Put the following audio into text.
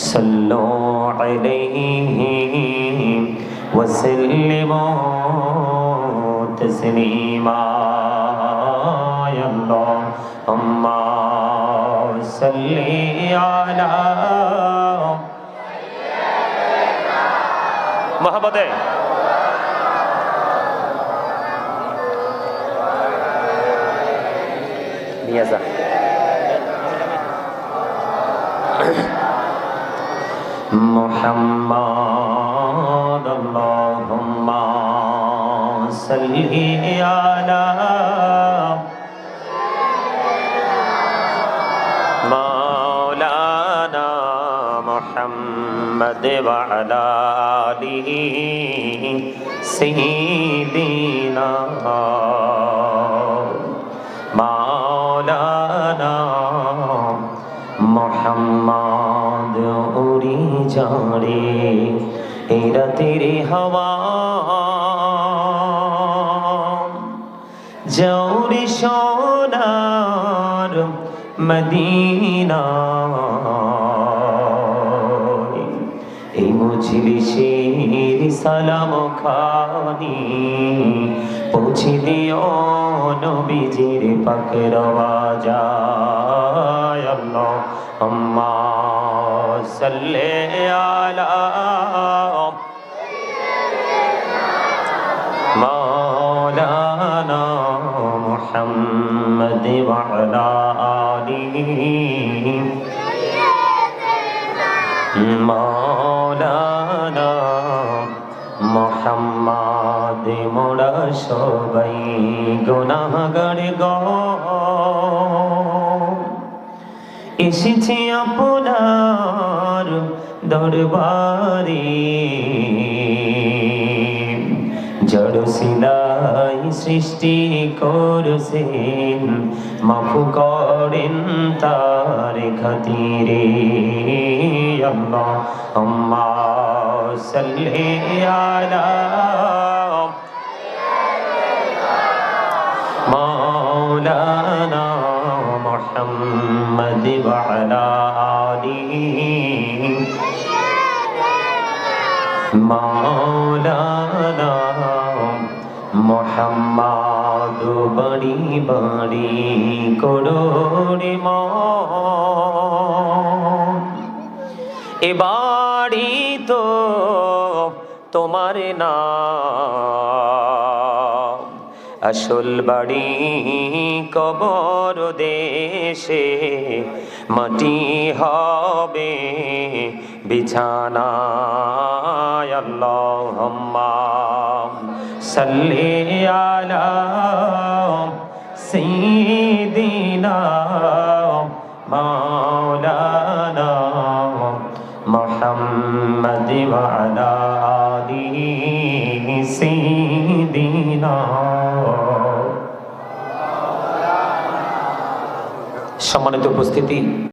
صلوا عليه وسلموا تسليما. يا اللهم صل على محبته নিয়ে محمد اللهم صل على مولانا محمد وعلى آله سيدنا যারে এরা তেরে হওয়া। জৌরি সোনার মদিনা। এই সালাম খানি পৌঁছে দিও নবীজির পাকের আওয়াজায় আল্লাহ সাল্লে আলা مولانا محمد وعلى آله মৌলানা মোহাম্মদ মোরা সবাই গুনাহগার গ এসেছি আপনার দরবারে। জড় সিলাই সৃষ্টি করছেন মাফু করেন তার খাতিরে। আল্লাহ আম্মা সাল্লি আলা মাওলানা محمد وعلى آله مولانا মোহাম্মদ বড়ি বড়ি করোড়ে এ বাড়ি তো তোমার না আসল বাড়ি কবর দেশে, মাটি হবে বিছানা আল্লাহুম্মা সাল্লি আলা সাইয়্যিদিনা মাওলানা মুহাম্মদ ওয়া আলা আলিহি সম্মানিত উপস্থিতি।